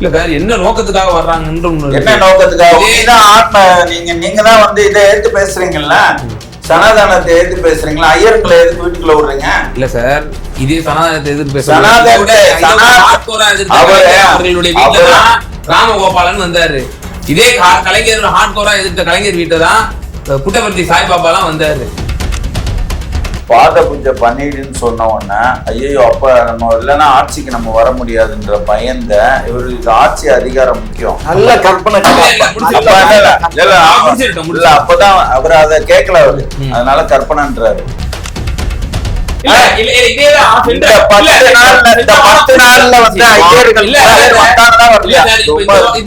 இல்ல சார் என்ன நோக்கத்துக்காக வர்றாங்கன்ற என்ன. நோக்கத்துக்காக? ஆத்ம நீங்க நீங்க தான் வந்து இதை எடுத்து பேசுறீங்கல்ல? சனாதனத்தை எடுத்து பேசுறீங்களா? ஐயர்களை எதுக்கு வீட்டுக்குள்ள விடுறீங்க? இல்ல சார் இதே சனாதனத்தை எதிர்த்து பேச சனாதனத்தை- சனா- அவரு- அவர்களுடைய வீட்டுல அவரு- தான் ராமகோபாலன் வந்தாரு. இதே கலைஞர் ஹார்ட்கோரா எதிர்த்த கலைஞர் வீட்டுல தான் புட்டபர்த்தி சாய்பாபாலாம் வந்தாரு. பாத பூஜை பண்ணிடுன்னு சொன்ன உடனே ஐயோ அப்ப நம்ம இல்லைன்னா ஆட்சிக்கு நம்ம வர முடியாதுன்ற பயந்த இவருக்கு ஆட்சி அதிகாரம் முக்கியம். நல்ல கற்பனை இல்ல. அப்பதான் அவர் அதை கேட்கல அவரு. அதனால கற்பனைன்றாரு.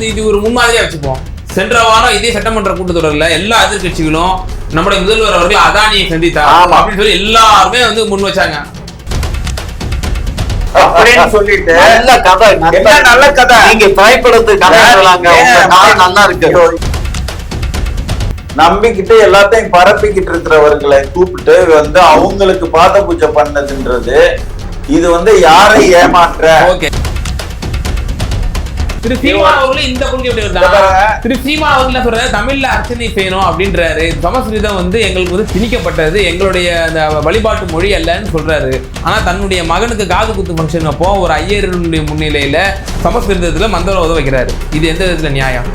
இது ஒரு முன்மாதிரியா வச்சுப்போம். சென்ற வாரம் இதே சட்டமன்ற கூட்டத்தொடர்ல எல்லா எதிர்க்கட்சிகளும் நம்முடைய முதல்வர் அவர்கள் அதானியை சந்தித்தார். அப்படின்னு சொல்லி எல்லாருமே வந்து முன் வச்சாங்க. அப்படின்னு சொல்லிட்டு நல்ல கதை என்ன நல்ல கதை? நீங்க கதை நல்லா இருக்கு. நம்பிக்கிட்டு எல்லாத்தையும் பரப்பிக்கிட்டு இருக்கிறவர்களை கூப்பிட்டு வந்து அவங்களுக்கு பாத பூஜை பண்ணதுன்றது இது வந்து யாரை ஏமாற்ற? ஓகே. திரு சீமா அவர்களும் இந்த கொள்கை எப்படி இந்த வருதா பாருங்க. திரு சீமா அவர்கள் சொல்ற தமிழ்ல அர்ச்சனை செய்யணும் அப்படின்றாரு. சமஸ்கிருதம் வந்து எங்களுக்கு வந்து திணிக்கப்பட்டது. எங்களுடைய அந்த வழிபாட்டு மொழி அல்லன்னு சொல்றாரு. ஆனா தன்னுடைய மகனுக்கு காது குத்து ஃபங்க்ஷன் அப்போ ஒரு ஐயருடைய முன்னிலையில சமஸ்கிருதத்துல மந்திரம் உதவ வைக்கிறாரு. இது எந்த விதத்துல நியாயம்?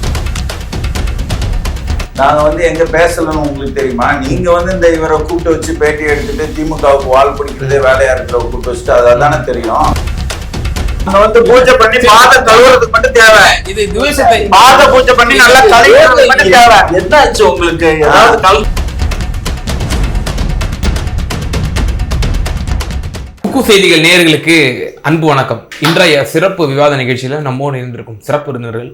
நாங்க வந்து எங்க பேசலன்னு உங்களுக்கு தெரியுமா? நீங்க வந்து இந்த இவரை கூப்பிட்டு வச்சு பேட்டி எடுத்துட்டு திமுகவுக்கு வால் பிடிக்கிறதே வேலையா இருக்கிற கூப்பிட்டு வச்சுட்டு அதானே தெரியும்? வந்து பூஜை பண்ணி பாத கழுவுறதுக்கு மட்டும் தேவை. இது துவேஷத்தை பாத பூஜை பண்ணி நல்லா கழுவுறதுக்கு மட்டும் தேவை. என்னாச்சு உங்களுக்கு? ஏதாவது கல் குக்கு செய்திகள் நேயர்களுக்கு அன்பு வணக்கம். இன்றைய சிறப்பு விவாத நிகழ்ச்சியில நம்மோடு இருந்திருக்கும் சிறப்பு விருந்தினர்கள்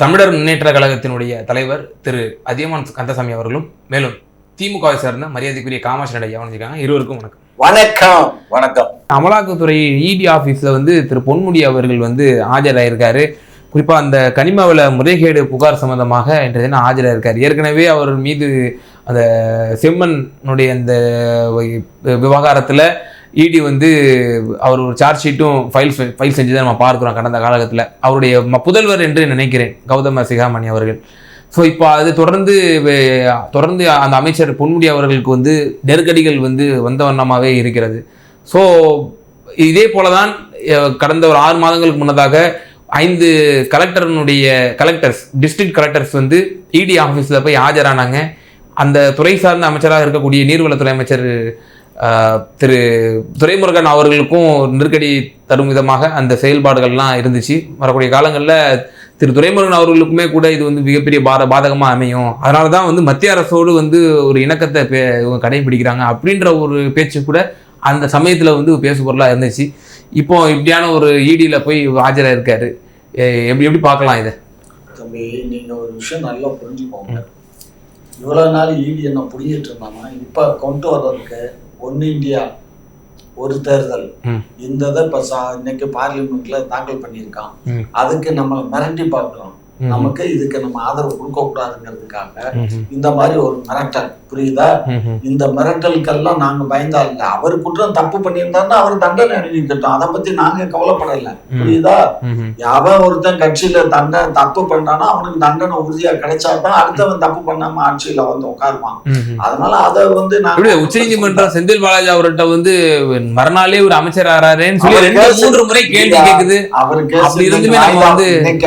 தமிழர் முன்னேற்ற கழகத்தினுடைய தலைவர் திரு அதியமான் கந்தசாமி அவர்களும் மேலும் திமுகவை சேர்ந்த மரியாதைக்குரிய காமாட்சி நடையா வந்திருக்காங்க இருவருக்கும் வணக்கம். வணக்கம். வணக்கம். அமலாக்கத்துறை இடி ஆஃபீஸில் வந்து திரு பொன்முடி அவர்கள் வந்து ஆஜராயிருக்காரு. குறிப்பாக அந்த கனிமவள முறைகேடு புகார் சம்பந்தமாக இன்றைய தினம் ஆஜராயிருக்கார். ஏற்கனவே அவர் மீது அந்த செம்மனுடைய அந்த விவகாரத்தில் இடி வந்து அவர் ஒரு சார்ஜ் ஷீட்டும் ஃபைல் ஃபைல் செஞ்சதை நம்ம பார்க்குறோம் கடந்த காலகட்டத்தில். அவருடைய ம- புதல்வர் என்று நினைக்கிறேன். கௌதம சிகாமணி அவர்கள். ஸோ இப்போ அது தொடர்ந்து தொடர்ந்து அந்த அமைச்சர் பொன்முடி அவர்களுக்கு வந்து நெருக்கடிகள் வந்து வந்த வண்ணமாகவே இருக்கிறது. ஸோ இதே போல தான் கடந்த ஒரு ஆறு மாதங்களுக்கு முன்னதாக ஐந்து கலெக்டர்னுடைய கலெக்டர்ஸ் டிஸ்ட்ரிக்ட் கலெக்டர்ஸ் வந்து இடி ஆஃபீஸில் போய் ஆஜரானாங்க. அந்த துறை சார்ந்த அமைச்சராக இருக்கக்கூடிய நீர்வளத்துறை அமைச்சர் திரு துரைமுருகன் அவர்களுக்கும் நெருக்கடி தரும் விதமாக அந்த செயல்பாடுகள்லாம் இருந்துச்சு. வரக்கூடிய காலங்களில் திரு துரைமுருகன் அவர்களுக்குமே கூட இது வந்து மிகப்பெரிய பாத பாதகமாக அமையும். அதனால தான் வந்து மத்திய அரசோடு வந்து ஒரு இணக்கத்தை பே இவங்க கடைபிடிக்கிறாங்க அப்படின்ற ஒரு பேச்சு கூட அந்த சமயத்தில் வந்து பேசு பொருளாக இருந்துச்சு. இப்போ இப்படியான ஒரு ஈடியில் போய் ஆஜராக இருக்காரு எப்படி எப்படி பார்க்கலாம் இதை? தம்பி நீங்கள் ஒரு விஷயம் நல்லா புரிஞ்சுக்கோங்க. இவ்வளோ நாள் ஈடி என்ன புரிஞ்சிட்டு இருந்தாங்கன்னா இப்போ கொண்டு வர்றதுக்கு ஒன்று இந்தியா ஒரு தேர்தல். இந்த இதை இப்ப இன்னைக்கு பார்லிமெண்ட்ல தாக்கல் பண்ணியிருக்கான். அதுக்கு நம்மளை மிரட்டி பார்க்கிறோம். நமக்கு இதுக்கு நம்ம ஆதரவு கொடுக்க கூடாதுங்கிறதுக்காக. இந்த மாதிரி ஒரு மிரட்டல் புரியுதா. இந்த மிரட்டலுக்கெல்லாம் நாங்க பயந்தா இல்ல அவர் குற்றம் தப்பு பண்ணியிருந்தாருன்னா அவர் தண்டனை அணிவிக்கட்டும் அதை பத்தி நாங்க கவலைப்படல புரியுதா. எவன் ஒருத்தன் கட்சியில தண்டனை தப்பு பண்ணானோ அவனுக்கு தண்டனை உறுதியா கிடைச்சாதான் அடுத்தவன் தப்பு பண்ணாம ஆட்சியில வந்து உட்காருவான். அதனால அதை வந்து எப்படி உச்ச நீதிமன்றம் செந்தில் பாலாஜி அவர்கிட்ட வந்து மறுநாளே ஒரு அமைச்சர் ஆறாருன்னு சொல்லி ரெண்டு மூன்று முறை கேள்வி? கேக்குது அவர் கேஸ் அப்படி இன்னைக்கு இருந்துமே நம்ம வாய்தா- வந்து இன்னைக்கு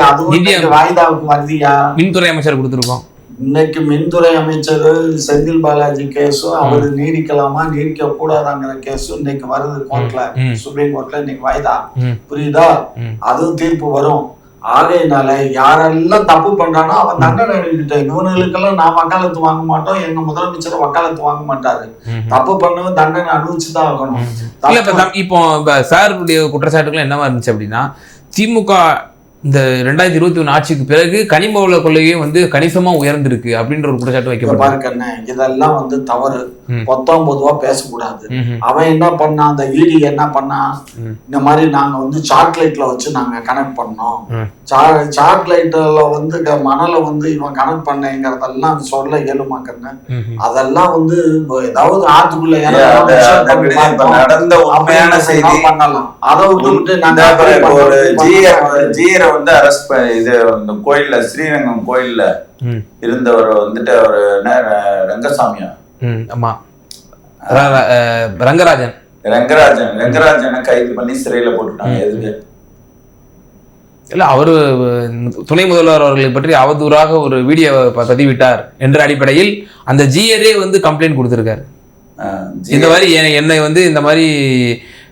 வாய்தாவுக்கு வருதியா மின்துறை அமைச்சர் கொடுத்துருக்கோம். இன்னைக்கு மின்துறை அமைச்சர் செந்தில் பாலாஜி கேஸும் அவர் நீடிக்கலாமா நீடிக்க கூடாதாங்கிற கேஸும் இன்னைக்கு வருது கோர்ட்ல. சுப்ரீம் கோர்ட்ல இன்னைக்கு வாய்தா. புரியுதா. அதுவும் தீர்ப்பு வரும். ஆகையினால யாரெல்லாம் தப்பு பண்றானோ அவன் தண்டனை அனுப்பிட்டேன் இவனுங்களுக்கெல்லாம் நான் வக்காலத்து வாங்க மாட்டோம் எங்க முதலமைச்சர் வக்காலத்து வாங்க மாட்டாரு. தப்பு பண்ணவன் தண்டனை அனுபவிச்சுதான் ஆகணும். இப்ப சாருடைய குற்றச்சாட்டுகள் என்னவா இருந்துச்சு அப்படின்னா திமுக இந்த ரெண்டாயிரத்தி இருபத்தி ஒண்ணு ஆட்சிக்கு பிறகு கனிம வள கொள்கையும் வந்து கணிசமா உயர்ந்திருக்கு அப்படின்ற ஒரு குற்றச்சாட்டு வைக்கப்படும் இதெல்லாம் வந்து தவறு. ம். பத்தொன்பதுவா பேசக்கூடாது. அவன் என்ன பண்ணான் அந்த ஈடி என்ன பண்ணான். இந்த மாதிரி நாங்க வந்து சாக்லேட்ல வச்சு நாங்க கனெக்ட் பண்ணோம் சாக்லேட்ல வந்து மணலை வந்து இவன் கனெக்ட் பண்ணேங்கிறதெல்லாம் சொல்ல இயலுமாக்கன்னு ம்ஹும். அதெல்லாம் வந்து ஏதாவது ஆத்துக்குள்ள. நடந்த உண்மையான செய்தி பண்ணலாம் அதை விட்டுவிட்டு இந்த நாங்க ஒரு பண்ணோம். ஜீயரை வந்து அரெஸ்ட் இது இந்த கோயில்ல ஸ்ரீரங்கம் கோயில்ல. இருந்தவர் வந்துட்டு என்ன, ரங்கசாமியா. ஆமா. ரங்கராஜன். ரங்கராஜன் ரங்கராஜனை கைது பண்ணி சிறையில போட்டுட்டாங்க எதுக்கு? இல்ல அவரு துணை முதல்வர் அவர்களை பற்றி அவதூறாக ஒரு வீடியோ பதிவிட்டார் என்ற அடிப்படையில் அந்த ஜியரே வந்து கம்ப்ளைண்ட் கொடுத்திருக்காரு. இந்த மாதிரி என்னை வந்து இந்த மாதிரி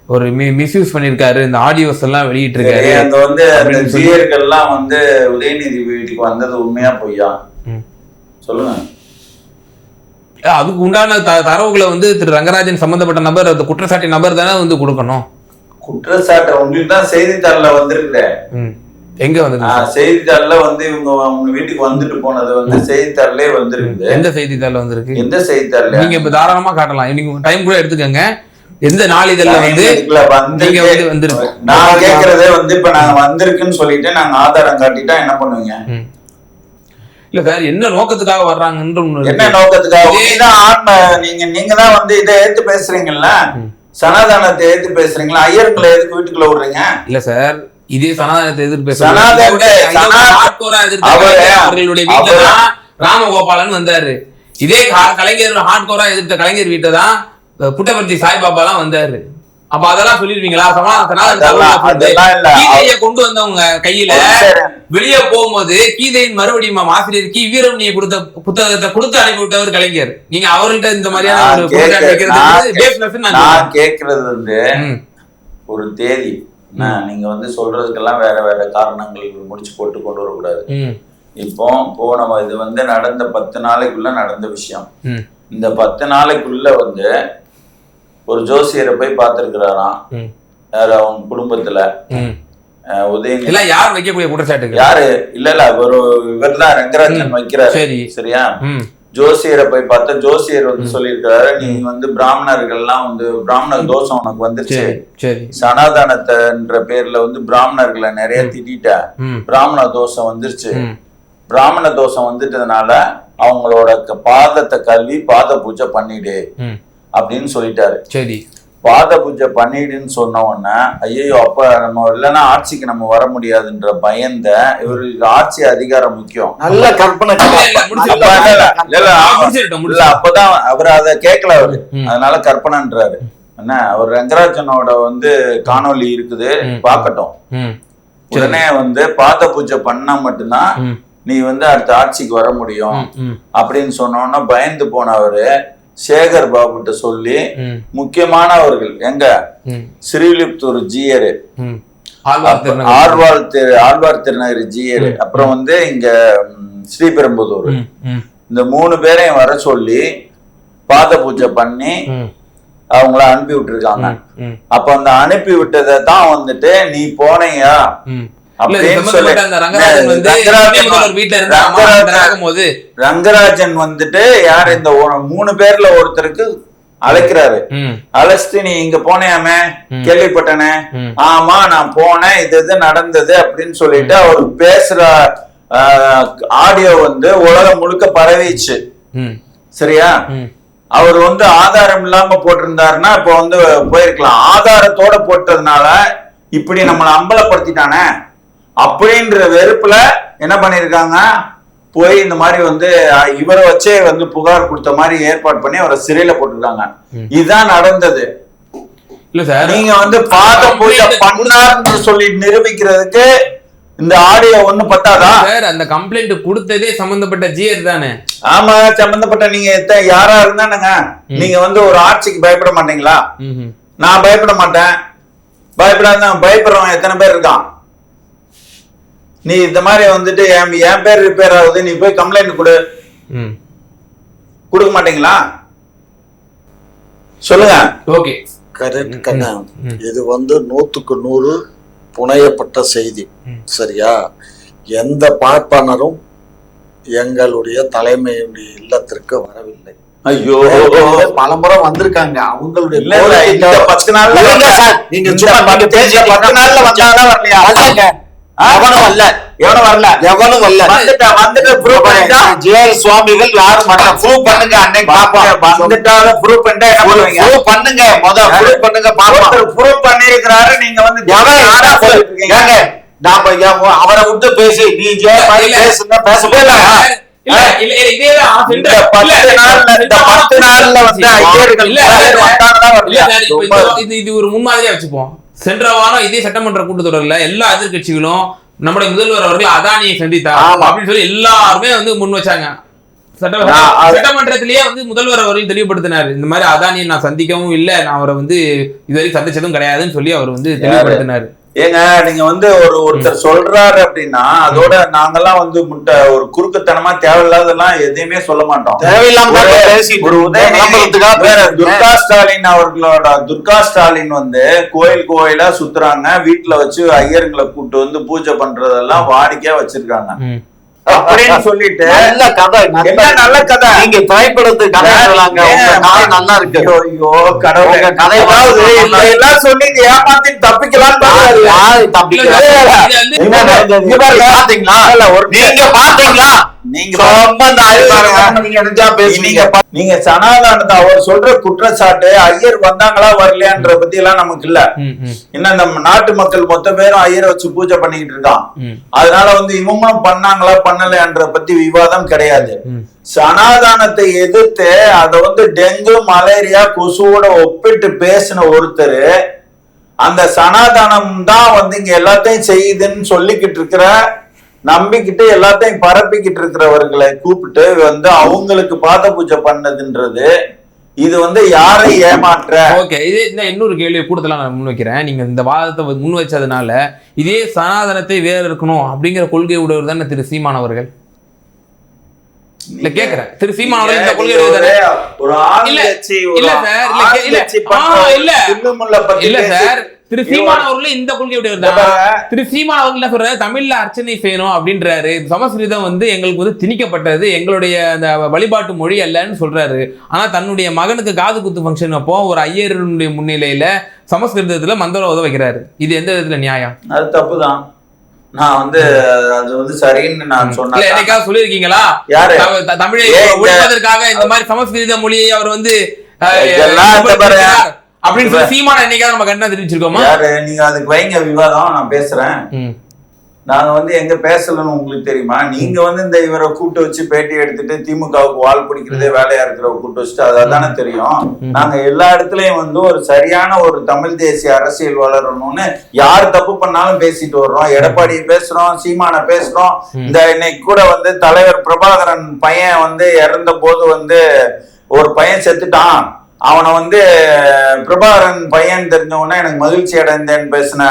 ஒரு மிஸ்யூஸ் பண்ணிருக்காரு இந்த ஆடியோஸ் எல்லாம் வெளியிட்டு இருக்காரு அந்த வந்து அந்த ஜீயர்கள்லாம் வந்து உதயநிதி வீட்டுக்கு வந்தது உண்மையா பொய்யா. சொல்லுங்க. அதுக்கு உண்டான த- தரவுகளை வந்து திரு ரங்கராஜன் சம்பந்தப்பட்ட நபர் அந்த குற்றச்சாட்டி நபர் தானே வந்து கொடுக்கணும். குற்றச்சாட்டு உங்களுக்கு தான் செய்தித்தாள்ல வந்திருக்குதே ம். எங்க வந்து செய்தித்தாள்ல வந்து இவங்க அவங்க வீட்டுக்கு வந்துட்டு போனது வந்து செய்தித்தாள்லயே வந்திருக்குது எந்த செய்தித்தாள் வந்திருக்கு? எந்த செய்தித்தாள்ல நீங்க இப்ப தாராளமா காட்டலாம். நீங்க டைம் கூட எடுத்துக்கங்க. எந்த நாளிதழ்ல வந்து நீங்க வந்து வந்திருக்கு. நான் கேக்குறதே வந்து இப்ப நாங்க வந்திருக்குன்னு சொல்லிட்டு நாங்க ஆதாரம் காட்டிட்டா என்ன பண்ணுவீங்க. இல்ல சார் என்ன நோக்கத்துக்காக இருக்கு. என்ன நோக்கத்துக்காக? ஆன்ம நீங்க நீங்க தான் வந்து இதை ஏத்து பேசுறீங்கல்ல. சனாதனத்தை ஏத்து பேசுறீங்களா? ஐயருங்களை எதுக்கு வீட்டுக்குள்ள விடுறீங்க இல்ல சார் இதே சனாதனத்தை அவரு- தான் ராமகோபாலன் வந்தாரு. இதே கலைஞர் ஹார்ட்கோரா எதிர்த்த கலைஞர் வீட்டை தான் புட்டபர்த்தி சாய்பாபா எல்லாம் வந்தாரு. அப்ப அதெல்லாம் சொல்லிருவீங்களா. கீதையை கொண்டு வந்தவங்க கையில. வெளியே போகும்போது கீதையின் மறுபடியும் ஆசிரியர் கி வீரமணியை கொடுத்த புத்தகத்தை கொடுத்து அனுப்பி விட்டவர் கலைஞர் நீங்க அவர்கிட்ட இந்த மாதிரியான நான் வந்து. கேக்குறது வந்து. ஒரு தேதி நீங்க வந்து சொல்றதுக்கெல்லாம் வேற வேற காரணங்கள் முடிச்சு போட்டு கொண்டு வரக்கூடாது. இப்போ போன இது வந்து நடந்த பத்து நாளைக்குள்ள நடந்த விஷயம். இந்த பத்து நாளைக்குள்ள வந்து ஒரு ஜோசியரை போய் பார்த்திருக்கிறாராம். யாரு அவங்க குடும்பத்துல? உதயநிதி. எல்லாம் யார் வைக்கக்கூடிய குற்றச்சாட்டுகள்? யாரு? இல்ல இல்ல ஒரு இவர் தான் ரங்கராஜன் வைக்கிறாரு. சரி. சரியா? ஜோசியரை போய் பார்த்தா ஜோசியர் வந்து சொல்லியிருக்காரு நீ வந்து பிராமணர்கள்லாம் வந்து பிராமண தோஷம் உனக்கு வந்துருச்சு. சனாதனத்தைன்ற பேர்ல வந்து பிராமணர்களை நிறைய திட்டிட்ட. பிராமண தோஷம் வந்துருச்சு. பிராமண தோஷம் வந்துட்டதுனால அவங்களோட பாதத்தை கல்வி பாத பூஜை பண்ணிடு. அப்படின்னு சொல்லிட்டாரு. சரி. பாத பூஜை பண்ணிடுன்னு சொன்ன உடனே ஐயோ அப்ப நம்ம இல்லைன்னா ஆட்சிக்கு நம்ம வர முடியாதுன்ற பயந்த இவருக்கு ஆட்சி அதிகாரம் முக்கியம். நல்ல கற்பனை இல்ல. அப்பதான் அவர் அதை கேட்கல அவரு. அதனால கற்பனைன்றாரு. என்ன அவர் ரங்கராஜனோட வந்து காணொளி இருக்குது ம். பார்க்கட்டும். ம். உடனே வந்து பாத பூஜை பண்ணா மட்டும்தான் நீ வந்து அடுத்த ஆட்சிக்கு வர முடியும் அப்படின்னு சொன்னோன்னா பயந்து போனவரு சேகர் பாபுட்ட சொல்லி முக்கியமானவர்கள். எங்க? ஸ்ரீலிப்தூர் ஜீயரு. ஆழ்வார் திரு ஆழ்வார் திருநகர் ஜீயரு அப்புறம் வந்து இங்க ஸ்ரீபெரும்புதூர். இந்த மூணு பேரையும் வர சொல்லி பாத பூஜை பண்ணி அவங்கள அனுப்பி விட்டுருக்காங்க. அப்ப அந்த அனுப்பி விட்டதை தான் வந்துட்டு நீ போனையா? ரங்கராஜன் வந்துட்டு யார்? இந்த மூணு பேர்ல ஒருத்தருக்கு அழைக்கிறாரு. அழைச்சிட்டு நீ இங்க போனியாமே. கேள்விப்பட்டனே. ஆமா நான் போனேன். இது இது நடந்தது அப்படின்னு சொல்லிட்டு அவர் பேசுற ஆடியோ வந்து உலகம் முழுக்க பரவிச்சு சரியா? அவர் வந்து ஆதாரம் இல்லாம போட்டிருந்தாருன்னா இப்ப வந்து போயிருக்கலாம். ஆதாரத்தோட போட்டதுனால இப்படி நம்மளை அம்பலப்படுத்திட்டானே? அப்படின்ற வெறுப்புல என்ன பண்ணிருக்காங்க? போய் இந்த மாதிரி வந்து இவரை வச்சே வந்து புகார் கொடுத்த மாதிரி ஏற்பாடு பண்ணி அவரை சிறையில போட்டிருக்காங்க. இதுதான் நடந்தது. இல்ல சார். நீங்க வந்து பாத பூஜை பண்ணார்னு சொல்லி நிரூபிக்கிறதுக்கு இந்த ஆடியோ ஒண்ணு பத்தாதா? சார் அந்த கம்ப்ளைண்ட் கொடுத்ததே சம்பந்தப்பட்ட ஜியர் தானே. ஆமா சம்பந்தப்பட்ட நீங்க யாரா இருந்தானுங்க? நீங்க வந்து ஒரு ஆட்சிக்கு பயப்பட மாட்டீங்களா? நான் பயப்பட மாட்டேன். பயப்படாத பயப்படுறவன் எத்தனை பேர் இருக்கான்? நீ இந்த மாதிரி வந்துட்டு என் என் பேர் ரிப்பேர் ஆகுது நீ போய் கம்ப்ளைண்ட் கொடு. ம். கொடுக்க மாட்டீங்களா? சொல்லுங்க. ஓகே கரெக்ட் கண்ணா. இது வந்து நூத்துக்கு நூறு புனையப்பட்ட செய்தி. சரியா? எந்த பார்ப்பனரும் எங்களுடைய தலைமையுடைய இல்லத்திற்கு வரவில்லை. ஐயோ. பலமுறை வந்திருக்காங்க. அவங்களுடைய நாள்ல நீங்க சும்மா பத்து- வரலையா. ஆ? எவனும் வரல எவனும் வரல. எவனும் வரல வந்துட்டா வந்துட்டு ப்ரூவ் பண்ணிட்டா? ஜேஎல் சுவாமிகள் யாரும் பண்ண ப்ரூவ் பண்ணுங்க அன்னைக்கு பாப்போம் வந்துட்டாலும் ப்ரூவ் பண்ணிட்டா ப்ரூவ் பண்ணுங்க. முத ப்ரூவ் பண்ணுங்க பாப்போம் ப்ரூவ் பண்ணிருக்கிறாரு நீங்க வந்து எவன் யாரா? ஏங்க, நாம அவரை விட்டு பேசி நீ ஜெய மாதிரி. பேசுனா பேச இது இது ஒரு முன்மாதிரியா வச்சுப்போம். சென்ற வாரம் இதே சட்டமன்ற கூட்டத்தொடர்ல எல்லா எதிர்க்கட்சிகளும் நம்முடைய முதல்வர் அவர்கள் அதானியை சந்தித்தார். அப்படின்னு சொல்லி எல்லாருமே வந்து முன் வச்சாங்க. சட்டமன்றத்திலேயே வந்து முதல்வர் அவர்கள் தெளிவுபடுத்தினார். இந்த மாதிரி அதானியை நான் சந்திக்கவும் இல்லை நான் அவரை வந்து இதுவரைக்கும் சந்திச்சதும் கிடையாதுன்னு சொல்லி அவர் வந்து தெளிவுபடுத்தினார். ஏங்க நீங்க வந்து ஒரு ஒருத்தர் சொல்றாரு அப்படின்னா அதோட நாங்கெல்லாம் வந்து முட்டை ஒரு குறுக்குத்தனமா தேவையில்லாதெல்லாம் எதையுமே சொல்ல மாட்டோம். துர்கா ஸ்டாலின் அவர்களோட துர்கா ஸ்டாலின் வந்து கோயில் கோயிலா சுத்துறாங்க. வீட்டுல வச்சு ஐயருங்களை கூட்டு வந்து பூஜை பண்றதெல்லாம் வாடிக்கையா வச்சிருக்காங்க. அப்படின்னு சொல்லிட்டு நல்ல கதை நல்ல- கதை. நீங்க திரைப்படத்துக்கு கதை உங்க கதை நல்லா இருக்கு. ஐயோ, கடவுளே. கதை அதாவது எல்லாம் சொல்லி ஏமாத்தி தப்பிக்கலாம்னு பாக்குறாரு. யாரு தப்பி இல்ல, இல்ல, இது வந்து- இங்க பாருங்க, இங்க பாருங்க. பாத்தீங்களா? நீங்க பாத்தீங்களா? நீங்க சனாதானத்தை அவர் சொல்ற குற்றச்சாட்டு ஐயர் வந்தாங்களா வரலையான்ற பத்தி எல்லாம் நமக்கு இல்ல இன்னும் நம்ம நாட்டு மக்கள் மொத்த பேரும் ஐயரை வச்சு பூஜை பண்ணிக்கிட்டு இருக்கான். அதனால வந்து இவங்களும் பண்ணாங்களா பண்ணலையான்ற பத்தி விவாதம் கிடையாது. சனாதானத்தை எதிர்த்து அதை வந்து டெங்கு மலேரியா கொசுவோட ஒப்பிட்டு பேசின ஒருத்தர் அந்த சனாதானம் தான் வந்து இங்க எல்லாத்தையும் செய்யுதுன்னு சொல்லிக்கிட்டு இருக்கிற நம்பிக்கிட்டு எல்லாத்தையும் பரப்பிக்கிட்டு இருக்கிறவர்களை கூப்பிட்டு வந்து அவங்களுக்கு பாத பூஜை பண்ணதுன்றது இது வந்து யாரை ஏமாற்ற? ஓகே இது இந்த இன்னொரு கேள்வி கூடுதலா நான் முன் வைக்கிறேன். நீங்க இந்த வாதத்தை முன் வச்சதுனால இதே சனாதனத்தை வேற இருக்கணும் அப்படிங்கிற கொள்கை உடையவர் தானே திரு சீமான் அவர்கள்? இல்ல கேக்குறேன். திரு சீமான் அவர்கள் இந்த கொள்கை உடையவர்? ஒரு- இல்ல சார், இல்ல, இல்ல. சார் திரு சீமான் அவர்களும் இந்த கொள்கை உடையவர் இங்க தான் பாருங்க. திரு சீமான் அவர்கள் சொல்றாரு? தமிழ்ல அர்ச்சனை செய்யணும் அப்படின்றாரு. சமஸ்கிருதம் வந்து எங்களுக்கு வந்து திணிக்கப்பட்டது. எங்களுடைய அந்த வழிபாட்டு மொழி அல்லன்னு சொல்றாரு. ஆனா தன்னுடைய மகனுக்கு காது குத்து ஃபங்க்ஷன் அப்போ ஒரு ஐயருடைய முன்னிலையில சமஸ்கிருதத்துல மந்திரம் உதவ வைக்கிறாரு. இது எந்த விதத்துல நியாயம்? அது தப்புதான். நான் வந்து அது வந்து சரின்னு நான் சொன்னேன் என்னைக்காவது சொல்லியிருக்கீங்களா? யாரு? தமிழை ஒழிப்பதற்காக இந்த மாதிரி சமஸ்கிருத மொழியை அவர் வந்து அப்படின்னு சொல்லி சீமான என்னைக்காவது நம்ம கண்ணா தெரிவிச்சிருக்கோமா? யாரு? நீங்க அதுக்கு வைங்க விவாதம் நான் பேசுறேன். நாங்க வந்து எங்க பேசலன்னு உங்களுக்கு தெரியுமா? நீங்க வந்து இந்த இவரை கூட்டு வச்சு பேட்டி எடுத்துட்டு திமுகவுக்கு வால் பிடிக்கிறதே வேலையா இருக்கிறவங்க கூட்டு வச்சுட்டு அதானே தெரியும். நாங்க எல்லா இடத்துலயும் வந்து ஒரு சரியான ஒரு தமிழ் தேசிய அரசியல் வளரணும்னு யார் தப்பு பண்ணாலும் பேசிட்டு வர்றோம். எடப்பாடி பேசுறோம் சீமான பேசுறோம். இந்த இன்னைக்கு கூட வந்து தலைவர் பிரபாகரன் பையன் வந்து இறந்த போது வந்து ஒரு பையன் செத்துட்டான். அவனை வந்து பிரபாகரன் பையன் தெரிஞ்ச உடனே எனக்கு மகிழ்ச்சி அடைந்தேன்னு பேசின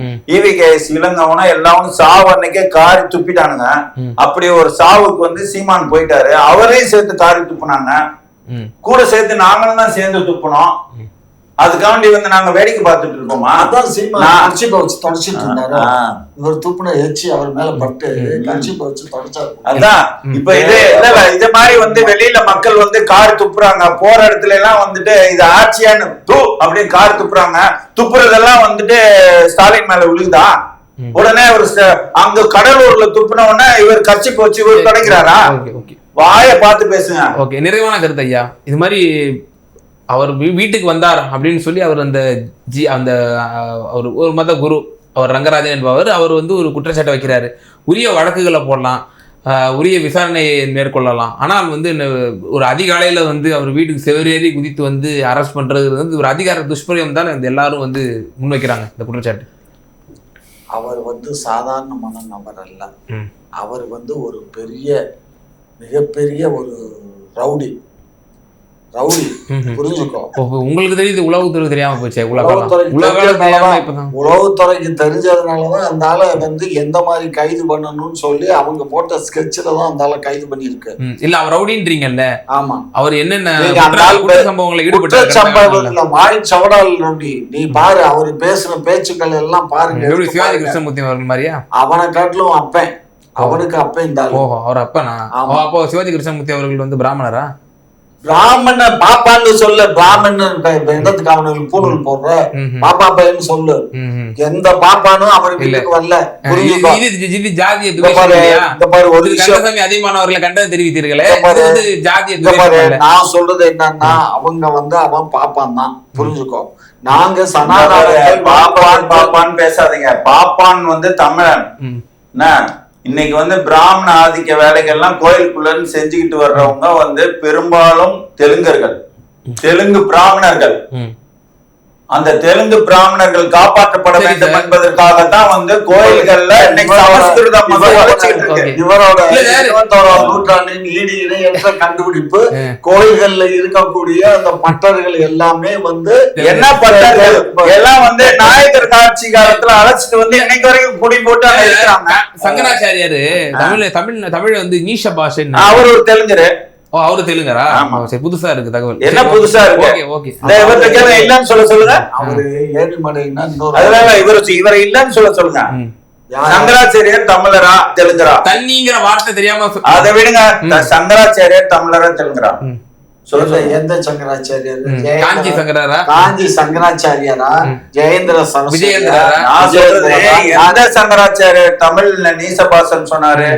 ம். இவிகேஎஸ் இளங்கவனும் எல்லாரும் சாவு அன்னைக்கே காரி துப்பிட்டானுங்க. அப்படி ஒரு சாவுக்கு வந்து சீமான் போயிட்டாரு அவரையும் சேர்த்து காரி துப்புனாங்க. கூட சேர்த்து நாங்களும் தான் சேர்ந்து துப்புனோம் அதுக்காண்டி வந்து நாங்க வேடிக்கை பார்த்துட்டு இருக்கோமா அதான் சீமா கர்ச்சிப்பை வச்சு தொடச்சிட்டு இருந்தாரு. இவர் துப்புன எச்சி அவர் மேல பட்டு கர்ச்சிப்பை வச்சு தொடச்சாரு. அதான். இப்ப இது இல்ல இது மாதிரி வந்து வெளியில மக்கள் வந்து கார் துப்புறாங்க. போற இடத்துல எல்லாம் வந்துட்டு இது ஆட்சியான்னு தூ அப்படின்னு கார் துப்புறாங்க. துப்புறதெல்லாம் வந்துட்டு ஸ்டாலின் மேல விழுதா உடனே ச- அங்க கடலூர்ல துப்புன உடனே இவர் கட்சிக்கு வச்சு இவர் கிடைக்கிறாரா ஓகே ஓகே. வாய பார்த்து பேசுங்க. ஓகே நிறைவான கருத்து ஐயா. இது மாதிரி அவர் வீட்டுக்கு வந்தார் அப்படின்னு சொல்லி அவர் அந்த ஜி அந்த அவர் ஒரு மத குரு அவர் ரங்கராஜன் என்பவர் அவர் வந்து ஒரு குற்றச்சாட்டை வைக்கிறாரு. உரிய வழக்குகளை போடலாம். உரிய விசாரணையை மேற்கொள்ளலாம். ஆனால் வந்து ஒரு அதிகாலையில் வந்து அவர் வீட்டுக்கு செவரேறி குதித்து வந்து அரெஸ்ட் பண்ணுறது வந்து ஒரு அதிகார துஷ்பிரயோகம் தான் இந்த எல்லாரும் வந்து முன்வைக்கிறாங்க இந்த குற்றச்சாட்டு. அவர் வந்து சாதாரணமான நபர் அல்ல. அவர் வந்து ஒரு பெரிய மிகப்பெரிய ஒரு ரவுடி. ரவுடி. புரிஞ்சுக்கோ. உங்களுக்கு தெரியுது உளவுத்துறை தெரியாம போச்சே உளவுத்துறைக்கு தெரிஞ்சதுனாலதான் அந்த ஆளை வந்து எந்த மாதிரி கைது பண்ணணும்னு சொல்லி அவங்க போட்ட ஸ்கெட்சில் தான் அந்த ஆளை கைது பண்ணியிருக்கு. ம், இல்ல அவர் ரவுடின்றீங்கல்ல? ஆமா. அவர் என்னென்ன சம்பவங்களை ஈடுபட்டு சம்பவத்துல வாய் சவடால் ரவுடி நீ பாரு அவர் பேசின பேச்சுக்கள் எல்லாம் பாருங்க சிவாஜி. கிருஷ்ணமூர்த்தி அவர்கள் மாதிரியா? அவனை காட்டிலும் அப்பன். அவனுக்கு அப்பன் இந்த. ஓஹோ அவர் அப்பனா? அப்போ சிவாஜி கிருஷ்ணமூர்த்தி அவர்கள் வந்து பிராமணரா? பிராமண பாப்பான்னு சொல்லு. பிராமணன் இப்ப என்னத்துக்கு அவனுக்கு பூணூல் போடுற. பாப்பா பையன் சொல்லு. எந்த பாப்பானும் இல்ல. வீட்டுக்கு வரல. ஒரு விஷயம். அதிகமானவர்களை கண்டது தெரிவித்தீர்களே. பாரு. நான் சொல்றது என்னன்னா அவங்க வந்து அவன் பாப்பான் தான். புரிஞ்சுக்கோ. நாங்க சனாதனர்கள் பாப்பான் பாப்பான் பேசாதீங்க. பாப்பான் வந்து தமிழன். என்ன? இன்னைக்கு வந்து பிராமண ஆதிக்க வேலைகள்லாம் கோயிலுக்குள்ளன்னு செஞ்சுக்கிட்டு வர்றவங்க வந்து பெரும்பாலும் தெலுங்கர்கள். தெலுங்கு பிராமணர்கள். அந்த தெலுங்கு பிராமணர்கள் காப்பாற்றப்பட வேண்டும். என்பதற்காகத்தான் வந்து கோயில்கள்ல இவரோட- நூற்றாண்டின் ஈடு இணையற்ற கண்டுபிடிப்பு. கோயில்கள்ல இருக்கக்கூடிய அந்த பட்டர்கள் எல்லாமே வந்து என்ன பண்ணாரு எல்லாம் வந்து நாயக்கர் ஆட்சி காலத்துல அழைச்சிட்டு வந்து இன்னைக்கு வரைக்கும் குடி போட்டு அங்க இருக்கிறாங்க. சங்கராச்சாரியாரு தமிழ்ல தமிழ் தமிழ் வந்து நீஷ பாஷைன்னு அவர் ஒரு தெலுங்கரு. ஓ அவரு தெலுங்கரா? ஆமா. சரி புதுசா இருக்கு தகவல். என்ன புதுசா இருக்கு? ஓகே ஓகே இந்த இவர்கிட்ட இல்லன்னு சொல்ல சொல்லுங்க. அவரு ஏழுமலைன்னா அதனால இவர் இவரை இல்லன்னு சொல்ல சொல்லுங்க? சங்கராச்சாரியர் தமிழரா தெலுங்கரா? தண்ணிங்கிற வார்த்தை தெரியாம அதை விடுங்க. சங்கராச்சாரியர் தமிழரா தெலுங்கரா? ம். சொல்ல எந்த- சொல்லுங்க எந்த சங்கராச்சாரியர் காஞ்சி சங்கராரா? காஞ்சி சங்கராச்சாரியரா. ஜெயேந்திர? விஜயேந்திரரா? நான் சொல்றது? எந்த சங்கராச்சாரியர்? தமிழ்ல நீசபாசன் சொன்னாரு.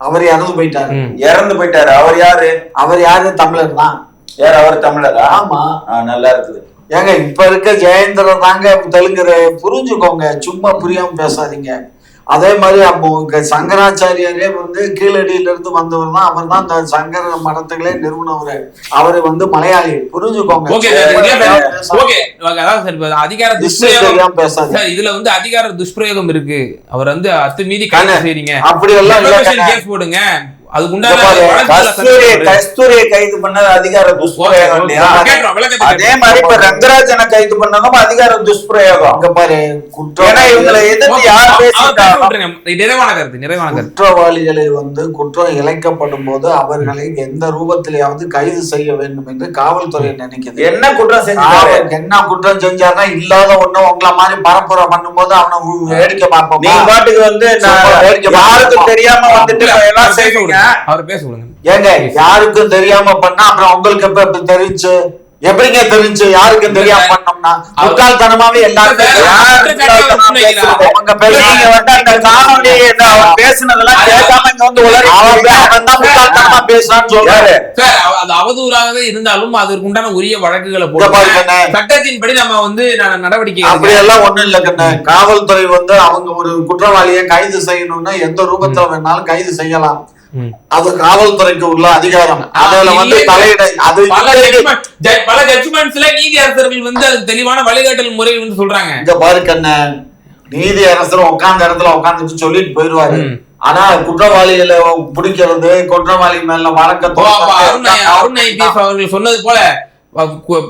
அவர் இறந்து போயிட்டாரு. இறந்து போயிட்டாரு. அவர் யாரு? அவர் யாரு? தமிழர் தான். யார்? அவர் தமிழரா? ஆமா. நல்லா இருக்குது. ஏங்க இப்ப இருக்க ஜெயேந்திரன் தாங்க தெலுங்குற புரிஞ்சுக்கோங்க. சும்மா புரியாம பேசாதீங்க. அதே மாதிரி அப்போ இங்க சங்கராச்சாரியரே வந்து கீழடியில இருந்து வந்தவர் தான். அவர் தான் இந்த சங்கர மடத்துகளே நிறுவனவர். அவரு வந்து மலையாளி. புரிஞ்சுக்கோங்க. அதிகார துஷ்பிரயோகம் சார் இதுல வந்து அதிகார துஷ்பிரயோகம் இருக்கு. அவர் வந்து அத்துமீறி கைது கண்ணு, செய்றீங்க. அப்படி எல்லாம் போடுங்க. கஸ்தூரியை கைது பண்ணது அதிகார துஷ்பிரயோகம் அதே. மாதிரி இப்ப ரங்கராஜனை கைது பண்ணதும் அதிகார துஷ்பிரயோகம் இங்க பாரு ஏன்னா இவங்களை எதிர்த்து யார். நிறைவான கருத்து நிறைவான குற்றவாளிகளை வந்து குற்றம் இழைக்கப்படும் போது அவர்களை எந்த ரூபத்திலேயாவது கைது செய்ய வேண்டும் என்று காவல்துறை நினைக்குது என்ன குற்றம் செஞ்சாரு என்ன குற்றம் செஞ்சாருன்னா இல்லாத ஒண்ணு உங்களை மாதிரி பரப்புரை பண்ணும்போது அவனை வேடிக்கை பார்ப்போம் பாட்டுக்கு வந்து யாருக்கும். தெரியாம வந்துட்டு எல்லாம் செய்வீங்க. அவர் பேச விடுங்க ஏங்க யாருக்கும் தெரியாம பண்ணா அப்புறம் உங்களுக்கு எப்ப தெரிஞ்சு? எப்படிங்க தெரிஞ்சு? யாருக்கும் தெரியாம பண்ணோம்னா? முட்டாள்தனமாவே அவன் பேசுனதெல்லாம் கேட்காம இங்க வந்து அவன் தான் முட்டாள்தனமா பேசுறான்னு சொல்றாரு. அது அவதூறாகவே இருந்தாலும் அதற்கு உண்டான உரிய வழக்குகளை. சட்டத்தின்படி நம்ம வந்து நடவடிக்கை அப்படி. எல்லாம் ஒண்ணும் இல்ல கண்ணு. காவல்துறை வந்து அவங்க ஒரு குற்றவாளியை கைது செய்யணும்னா எந்த ரூபத்துல வேணாலும் கைது செய்யலாம். அது காவல்துறைக்கு உள்ள அதிகாரம். அதுல வந்து. தலையிட அது பல ஜட்ஜ்மெண்ட்ஸ்ல நீதி அரசர்கள் வந்து அது தெளிவான வழிகாட்டல் முறை வந்து சொல்றாங்க. இங்க பாரு கண்ணு நீதி அரசர் உட்கார்ந்த இடத்துல உட்கார்ந்துட்டு சொல்லிட்டு போயிருவாரு. ஆனா குற்றவாளிகளை பிடிக்கிறது குற்றவாளி மேல வழக்க அவர்கள் சொன்னது போல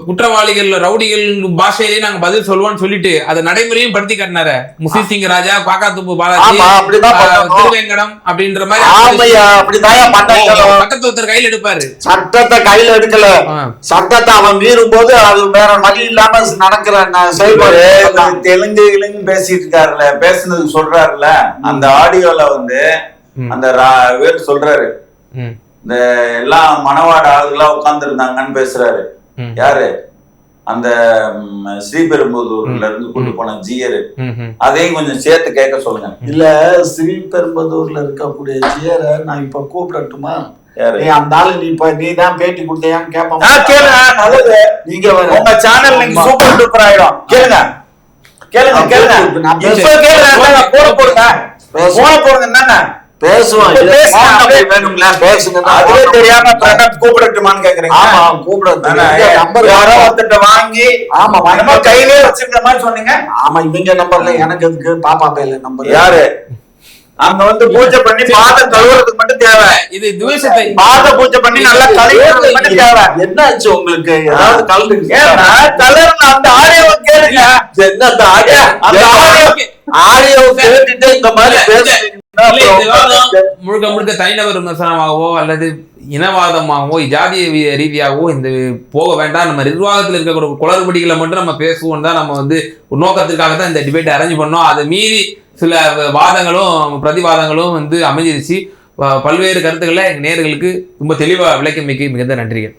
குற்றவாளிகள் ரவுடிகள் பாஷையிலேயே நாங்க பதில் சொல்லுவோம்னு சொல்லிட்டு அதை நடைமுறையும் படுத்தி காட்டினாரு முசி சிங் ராஜா பாக்காத்துப்பு பாலாஜி. திருவேங்கடம் அப்படின்ற மாதிரி சட்டத்தை ஒருத்தர் கையில் எடுப்பாரு சட்டத்தை கையில எடுக்கல. சட்டத்தை அவன் மீறும் போது அது வேற வழி இல்லாம நடக்கிற செயல்பாடு தெலுங்கு கிலுங்கு பேசிட்டு இருக்காருல்ல பேசுனது சொல்றாருல்ல அந்த ஆடியோல வந்து. அந்த இவர் சொல்றாரு ம், இந்த எல்லாம் மணவாட ஆளுகளா உட்கார்ந்து இருந்தாங்கன்னு பேசுறாரு. யாரு? அந்த ஸ்ரீபெரும்புதூர்ல இருந்து கூட்டு போன ஜியர். அதையும் கொஞ்சம் சேர்த்து கேட்க சொல்லுங்க. இல்ல ஸ்ரீபெரும்பதூர்ல இருக்கக்கூடிய ஜியரை நான் இப்ப கூப்பிடட்டுமா? யாரு? நீ அந்த ஆளு நீ இப்ப நீ தான் பேட்டி கொடுத்தியான்னு கேட்போம் கேளுங்க நல்லது. நீங்க. உங்க சேனல் நீங்க. சூப்பர் டூப்பர் ஆயிடும் கேளுங்க. கேளுங்க கேளுங்க. இப்ப. கேளுங்க போட போடுங்க. போன போடுங்க என்னங்க அப்படியே. வேணும்ல பேசுங்க. அதுவே தெரியாம பிரணப் கூப்பிடட்டுமான்னு கேக்குறீங்க ஆமா கூப்பிடுறது ஆனா, நம்பர் யாரோ ஒருத்தட்ட வாங்கி ஆமா வாங்கி கையிலே வச்சிருக்க மாதிரி சொன்னீங்க. ஆமா இவங்க நம்பர்ல எனக்கு எதுக்கு? பாப்பா பேர்ல நம்பர். யாரு? அங்க வந்து பூஜை பண்ணி பாதம் கழுவுறதுக்கு மட்டும் தேவை. இது துவேஷத்தை பாத பூஜை பண்ணி நல்லா கழுவுறதுக்கு மட்டும் தேவை. என்னாச்சு உங்களுக்கு? ஏதாவது கலந்து ஏன்னா கலர்ல அந்த ஆடியோ கேளுங்க. என்ன அந்த ஆடியோ அந்த ஆடியோ ஆடியோ கேட்டுட்டு இந்த மாதிரி இல்ல, முழுக்க முழுக்க தனிநபர் விமர்சனமாகவோ அல்லது இனவாதமாகவோ ஜாதிய ரீதியாகவோ இந்த போக வேண்டாம். நம்ம நிர்வாகத்தில் இருக்கக்கூடிய குளறுபடிகளை மட்டும் நம்ம பேசுவோம் தான் நம்ம வந்து ஒரு நோக்கத்திற்காக தான் இந்த டிபேட் அரேஞ்ச் பண்ணோம். அதை மீறி சில வாதங்களும் பிரதிவாதங்களும் வந்து அமைஞ்சிருச்சு. பல்வேறு கருத்துக்களை எங்க நேயர்களுக்கு ரொம்ப தெளிவாக விளக்கமைக்கு மிகுந்த நன்றிகள்.